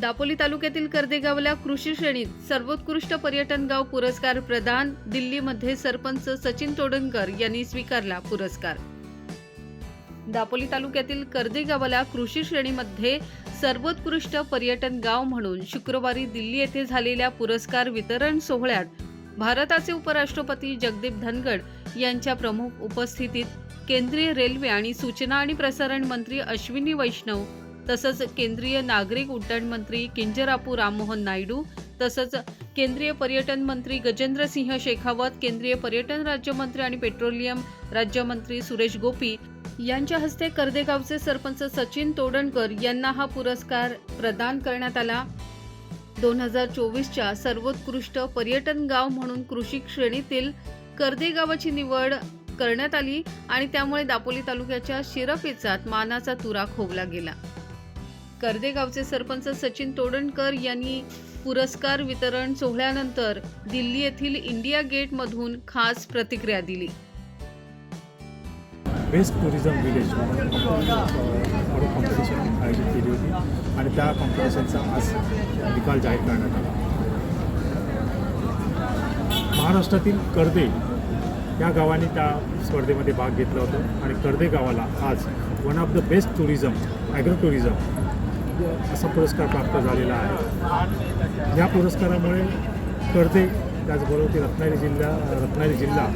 दापोली तालुक्यातील कर्देगावला कृषी श्रेणीत सर्वोत्कृष्ट पर्यटन गाव पुरस्कार प्रदान दिल्लीमध्ये सरपंच सचिन तोडणकर यांनी स्वीकारला पुरस्कार. दापोली तालुक्यातील कर्देगावला कृषी श्रेणीमध्ये सर्वोत्कृष्ट पर्यटन गाव म्हणून शुक्रवारी दिल्ली येथे झालेल्या पुरस्कार वितरण सोहळ्यात भारताचे उपराष्ट्रपती जगदीप धनगड यांच्या प्रमुख उपस्थितीत केंद्रीय रेल्वे आणि सूचना आणि प्रसारण मंत्री अश्विनी वैष्णव तसंच केंद्रीय नागरिक उड्डाण मंत्री किंजरापू राममोहन नायडू तसंच केंद्रीय पर्यटन मंत्री गजेंद्र सिंह शेखावत केंद्रीय पर्यटन राज्यमंत्री आणि पेट्रोलियम राज्यमंत्री सुरेश गोपी यांच्या हस्ते कर्देगावचे सरपंच सचिन तोडणकर यांना हा पुरस्कार प्रदान करण्यात आला. दोन हजार चोवीसच्या सर्वोत्कृष्ट पर्यटन गाव म्हणून कृषी श्रेणीतील कर्दे गावाची निवड करण्यात आली आणि त्यामुळे दापोली तालुक्याच्या शिरपेचात मानाचा तुरा खोवला गेला. कर्दे गावचे सरपंच सचिन तोडणकर यांनी पुरस्कार वितरण सोहळ्यानंतर दिल्ली येथील इंडिया गेट मधून खास प्रतिक्रिया दिली. बेस्ट टुरिझम विलेज म्हणून कॉम्पिटिशन आयोजित केली होती आणि त्या कॉम्पिटिशनचा आज निकाल जाहीर करण्यात आला. महाराष्ट्रातील कर्दे या गावाने त्या स्पर्धेमध्ये भाग घेतला होता आणि कर्दे गावाला आज one of the best tourism agro tourism असा पुरस्कार प्राप्त झालेला आहे. या पुरस्कारामुळे कर्दे त्याचबरोबर ती रत्नागिरी जिल्हा रत्नागिरी जिल्हा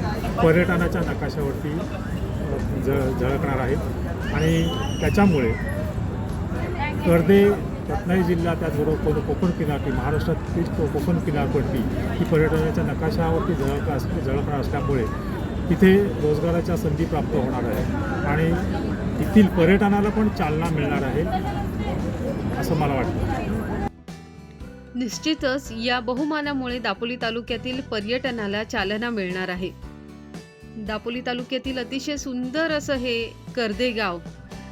पर्यटनाच्या नकाशावरती झ ज झळकणार आहे आणि त्याच्यामुळे कर्दे रत्नागिरी जिल्हा त्याचबरोबर कोण कोकण किनारपट्टी महाराष्ट्रातील कोकण किनारपट्टी ही पर्यटनाच्या नकाशावरती झळक अस झळकणार असल्यामुळे तिथे रोजगाराच्या संधी प्राप्त होणार आहे आणि येथील पर्यटनाला पण चालना मिळणार आहे. असं मला वाटतं. निश्चितच या बहुमानामुळे दापोली तालुक्यातील पर्यटनाला चालना मिळणार आहे. दापोली तालुक्यातील अतिशय सुंदर असं हे कर्देगाव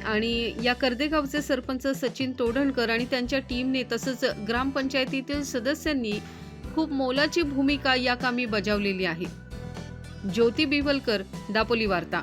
आणि या कर्देगावचे सरपंच सचिन तोडणकर आणि त्यांच्या टीमने तसंच ग्रामपंचायतीतील सदस्यांनी खूप मोलाची भूमिका या कामी बजावलेली आहे. ज्योती बिवलकर दापोली वार्ता.